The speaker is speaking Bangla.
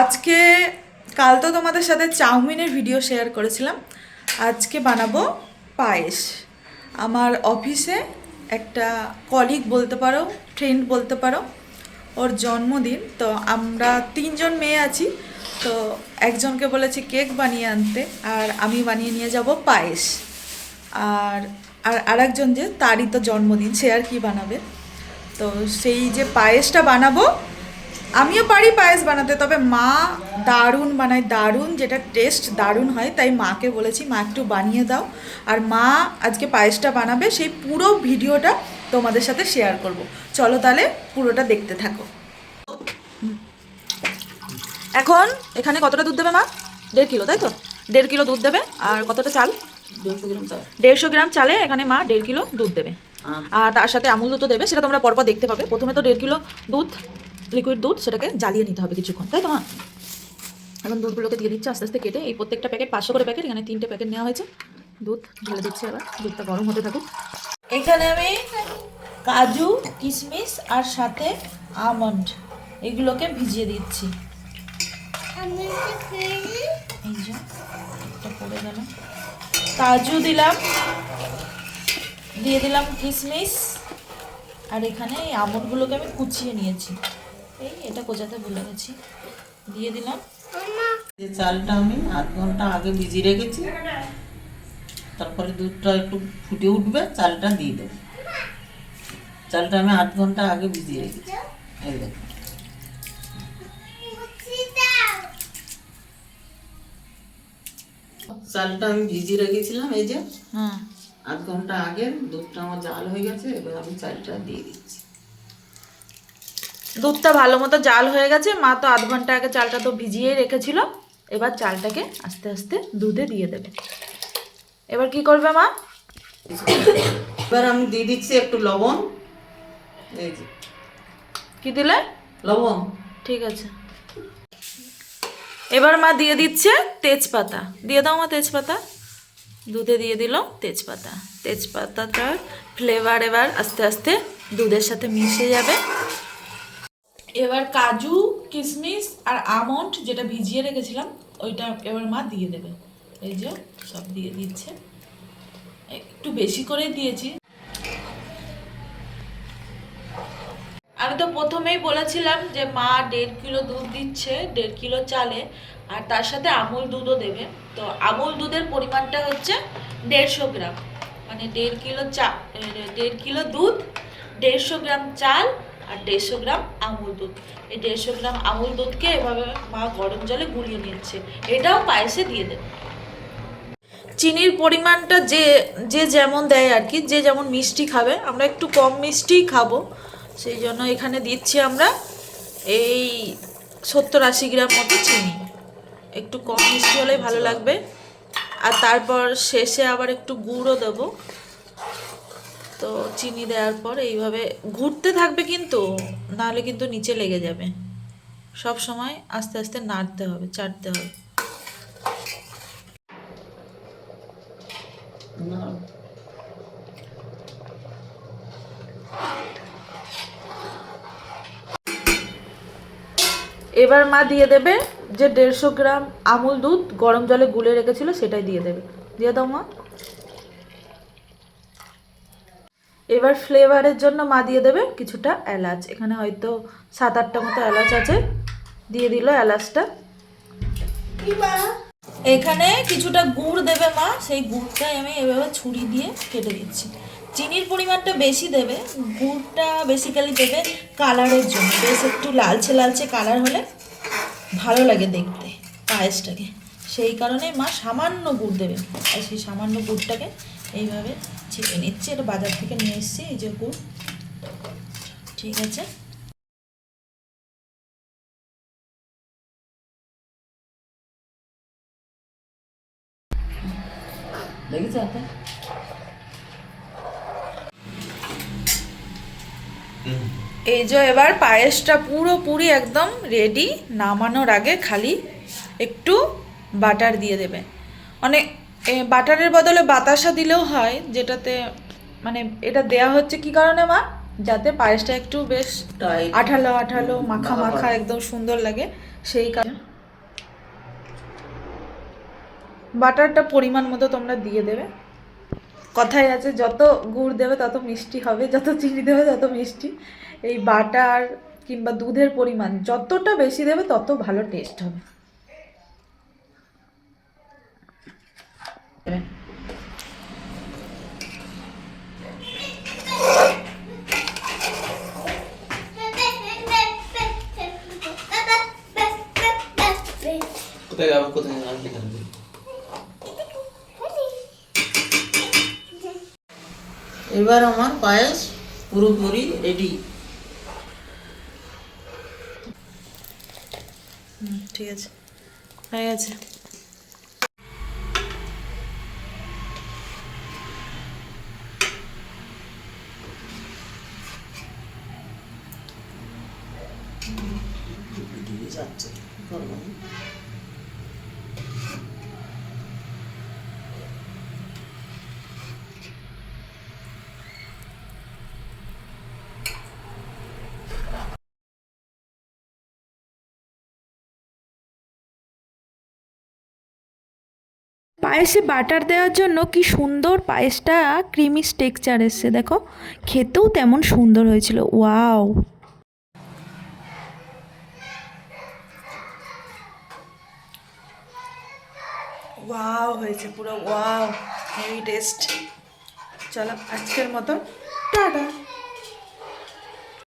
আজকে, কাল তো তোমাদের সাথে চাউমিনের ভিডিও শেয়ার করেছিলাম। আজকে বানাবো পায়েস। আমার অফিসে একটা কলিগ বলতে পারো ফ্রেন্ড বলতে পারো, ওর জন্মদিন। তো আমরা তিনজন মেয়ে আছি, তো একজনকে বলেছি কেক বানিয়ে আনতে, আর আমি বানিয়ে নিয়ে যাব পায়েস। আর আর আরেকজন যে, তারই তো জন্মদিন, সে আর কি বানাবে? তো সেই যে পায়েসটা বানাবো আমিও পারি পায়েস বানাতে তবে মা দারুণ বানায় দারুণ যেটা টেস্ট দারুণ হয় তাই মাকে বলেছি মা একটু বানিয়ে দাও। আর মা আজকে পায়েসটা বানাবে সেই পুরো ভিডিওটা তোমাদের সাথে শেয়ার করব। চলো তাহলে পুরোটা দেখতে থাকো। এখন এখানে কতটা দুধ দেবে মা? দেড় কিলো তাই তো? দেড় কিলো দুধ দেবে আর কতটা চাল? দেড়শো গ্রাম চাল। দেড়শো গ্রাম চালে এখানে মা দেড় কিলো দুধ দেবে। আর তার সাথে আমুল দুধও দেবে সেটা তোমরা পরপর দেখতে পাবে। প্রথমে তো দেড় কিলো দুধ লিকুইড দুধ সেটাকে জ্বালিয়ে নিতে হবে কিছুক্ষণ তাই তো? মা এখন দুধগুলোকে দিয়ে দিচ্ছে আস্তে আস্তে কেটে এই প্রত্যেকটা প্যাকেট পাঁচশো করে প্যাকেট এখানে তিনটে প্যাকেট নেওয়া হয়েছে। দুধ ঢেলে দিচ্ছে এবার দুধটা গরম হতে থাকুক। এখানে আমি কাজু কিশমিশ আর সাথে আমন্ড এগুলোকে ভিজিয়ে দিচ্ছি। পড়ে গেল। কাজু দিলাম দিয়ে দিলাম কিশমিশ। আর এখানে এই আমন্ডগুলোকে আমি কুচিয়ে নিয়েছি। এটা কোচাতে ভুলে গেছি। দিয়ে দিলাম। যে চালটা আমি আধ ঘণ্টা আগে ভিজিয়ে রেখেছি। তারপরে দুধটা একটু ফুটে উঠবে চালটা দিয়ে দেবো। চালটা আমি আধ ঘণ্টা আগে ভিজিয়ে রেখেছি। এই দেখো। চালটা আমি ভিজিয়ে রেখেছিলাম এই যে। হ্যাঁ আধ ঘণ্টা আগে দুধটা আমার জাল হয়ে গেছে এবার আমি চালটা দিয়ে দিচ্ছি। দুধটা ভালো মতো জাল হয়ে গেছে। মা তো আধ ঘণ্টা আগে চালটা তো ভিজিয়েই রেখেছিল। এবার চালটাকে আস্তে আস্তে দুধে দিয়ে দেবে। এবার কি করবে মা? এবার আমি দিয়ে দিচ্ছি একটু লবণ। কি দিলে? লবণ। ঠিক আছে। এবার মা দিয়ে দিচ্ছে তেজপাতা। দিয়ে দাও মা তেজপাতা। দুধে দিয়ে দিল তেজপাতা। তেজপাতাটার ফ্লেভার এবার আস্তে আস্তে দুধের সাথে মিশে যাবে। এবার কাজু কিশমিশ আর আমন্ড যেটা ভিজিয়ে রেখেছিলাম, ওইটা এবার মা দিয়ে দেবে। এই যে সব দিয়ে দিচ্ছে। একটু বেশি করে দিয়েছি। আমি তো প্রথমেই বলেছিলাম যে মা দেড় কিলো দুধ দিচ্ছে, দেড় কিলো চালে, আর তার সাথে আমুল দুধও দেবে। তো আমুল দুধের পরিমাণটা হচ্ছে দেড়শো গ্রাম। মানে দেড় কিলো চা দেড় কিলো দুধ, দেড়শো গ্রাম চাল আর দেড়শো গ্রাম আমুল দুধ। এই দেড়শো গ্রাম আমুল দুধকে এভাবে মা গরম জলে গুলিয়ে নিচ্ছে। এটাও পায়েসে দিয়ে দেবে। চিনির পরিমাণটা যে যে যেমন দেয় আর কি, যে যেমন মিষ্টি খাবে, আমরা একটু কম মিষ্টিই খাব। সেই জন্য এখানে দিচ্ছি আমরা এই সত্তর আশি গ্রাম মতো চিনি। একটু কম মিষ্টি হলেই ভালো লাগবে। আর তারপর শেষে আবার একটু গুঁড়ও দেবো। তো চিনি দেওয়ার পর এইভাবে ঘুরতে থাকবে কিন্তু, নাহলে কিন্তু নিচে লেগে যাবে। সব সময় আস্তে আস্তে নাড়তে হবে চাটতে হবে। এবার মা দিয়ে দেবে যে দেড়শো গ্রাম আমুল দুধ, গরম জলে গুলে রেখেছিল সেটাই দিয়ে দেবে। দিয়ে দাও মা। এবার ফ্লেভারের জন্য মা দিয়ে দেবে কিছুটা এলাচ। এখানে হয়তো সাত আটটা মতো এলাচ আছে। দিয়ে দিল এলাচটা। এখানে কিছুটা গুড় দেবে মা। সেই গুড়টাই আমি এভাবে ছুরি দিয়ে কেটে দিচ্ছি। চিনির পরিমাণটা বেশি দেবে। গুড়টা বেসিক্যালি দেবে কালারের জন্য। বেশ একটু লালচে লালচে কালার হলে ভালো লাগে দেখতে পায়েসটাকে। সেই কারণে মা সামান্য গুড় দেবে। আর সেই সামান্য গুড়টাকে এইভাবে চেপে নিচ্ছি এটা বাজার থেকে নিয়ে এসেছি এই যে গুড় ঠিক আছে। লেগেছে হাতে? এই যে এবার পায়েসটা পুরোপুরি একদম রেডি নামানোর আগে খালি একটু বাটার দিয়ে দেবে। অনেক এ, বাটারের বদলে বাতাসা দিলেও হয় যেটাতে মানে এটা দেয়া হচ্ছে কি কারণে মা? যাতে পায়েসটা একটু বেশ আঠালো আঠালো মাখা মাখা একদম সুন্দর লাগে। সেই কারণে বাটারটা পরিমাণ মতো তোমরা দিয়ে দেবে। কথাই আছে যত গুড় দেবে তত মিষ্টি হবে যত চিনি দেবে তত মিষ্টি। এই বাটার কিংবা দুধের পরিমাণ যতটা বেশি দেবে তত ভালো টেস্ট হবে। কোথায় যাব কোথায় যাব আমি এবার আমার পায়েস পুরোপুরি রেডি ঠিক আছে। হয়ে গেছে। পায়েসে বাটার দেওয়ার জন্য কি সুন্দর পায়েসটা ক্রিমি টেক্সচার এসছে, দেখো। খেতেও তেমন সুন্দর হয়েছিল ওয়াও ওয়াও হয়েছে পুরো ওয়াও হেভি টেস্ট চলো, আজকের মতো, টাটা!